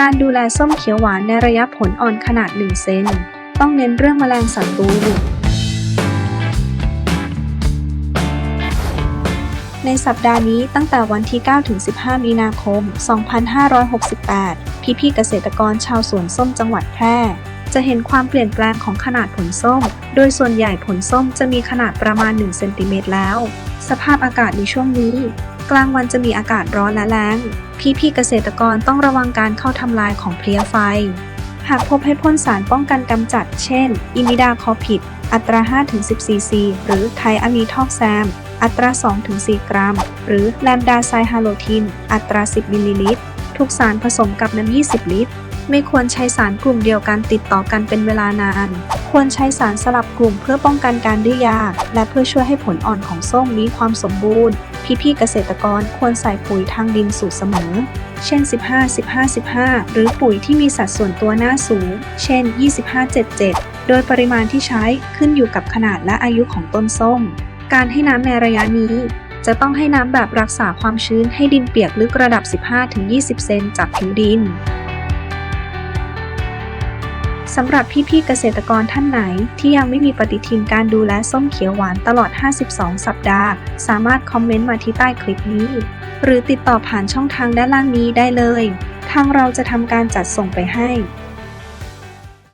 การดูแลส้มเขียวหวานในระยะผลอ่อนขนาด 1 เซน ต้องเน้นเรื่องแมลงศัตรูในสัปดาห์นี้ตั้งแต่วันที่ 9 ถึง 15 มีนาคม 2568 พี่ๆเกษตรกรชาวสวนส้มจังหวัดแพร่ จะเห็นความเปลี่ยนแปลงของขนาดผลส้ม โดยส่วนใหญ่ผลส้มจะมีขนาดประมาณ 1 เซนติเมตรแล้ว สภาพอากาศในช่วงนี้ กลางวันจะมีอากาศร้อนและแล้ง พี่ๆเกษตรกรต้องระวังการเข้าทำลายของเพลี้ยไฟ หากพบให้พ่นสารป้องกันกำจัด เช่น อิมิดาคอพิด อัตรา 5-10ซีซีหรือไทอะมีทอกแซม อัตรา 2-4 กรัม หรือแลมดาไซฮาโลทิน อัตรา 10 มิลลิลิตร ทุกสารผสมกับน้ำ 20 ลิตร ไม่ควรใช้สารกลุ่มเดียวกันติดต่อกันเป็นเวลานาน ควรใช้สารสลับกลุ่มเพื่อป้องกันการดื้อยา และเพื่อช่วยให้ผลอ่อนของส้มมีความสมบูรณ์ พี่ๆเกษตรกรควรใส่ปุ๋ยทางดินสูตรเสมอ เช่น 15 15 15 หรือปุ๋ยที่มีสัดส่วนตัวหน้าสูง เช่น 25 77 โดยปริมาณที่ใช้ขึ้นอยู่กับขนาดและอายุของต้นส้ม การให้น้ำในระยะนี้ จะต้องให้น้ำแบบรักษาความชื้นให้ดินเปียกลึกระดับ 15-20 เซนจากผิวดิน สำหรับพี่ๆเกษตรกรท่านไหน ที่ยังไม่มีปฏิทินการดูแลส้มเขียวหวานตลอด 52 สัปดาห์ สามารถคอมเมนต์มาที่ใต้คลิปนี้ หรือติดต่อผ่านช่องทางด้านล่างนี้ได้เลย ทางเราจะทำการจัดส่งไปให้